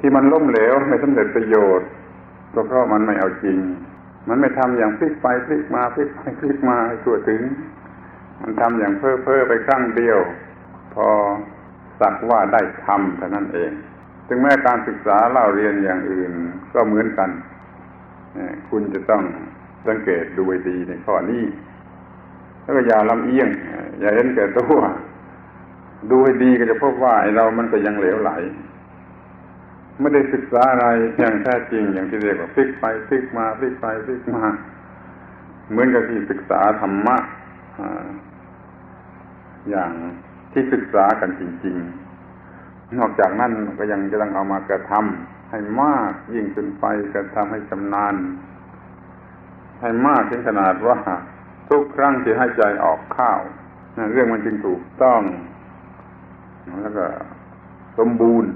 ที่มันล้มเหลวไม่สำเร็จประโยชน์ก็เพราะมันไม่เอาจริง มันไม่ทำอย่างพลิกไปพลิกมาพลิกไปพลิกมาให้ทั่วถึง มันทำอย่างเพ้อเพ้อไปครั้งเดียว พอสักว่าได้ทำเท่านั้นเองถึงแม้การศึกษาเล่าเรียนอย่างอื่นก็เหมือนกันคุณจะต้องสังเกตดูให้ดีในข้อนี้แล้วก็อย่าลำเอียง อย่าเห็นแก่ตัวดูให้ดีก็จะพบว่าไอเรามันก็ยังเหลวไหล ไม่ได้ศึกษาอะไรอย่างแท้จริงอย่างที่เรียกว่าพลิกไปพลิกมาพลิกไปพลิกมาเหมือนกับที่ศึกษาธรรมะอย่างที่ศึกษากันจริง ๆ นอกจากนั้นก็ยังจะต้องเอามากระทำให้มากยิ่งขึ้นไปกระทำให้ชำนาญ ให้มากถึงขนาดว่า ทุกครั้งที่ให้ใจออกข้าวเรื่องมันจึงถูกต้อง แล้วก็สมบูรณ์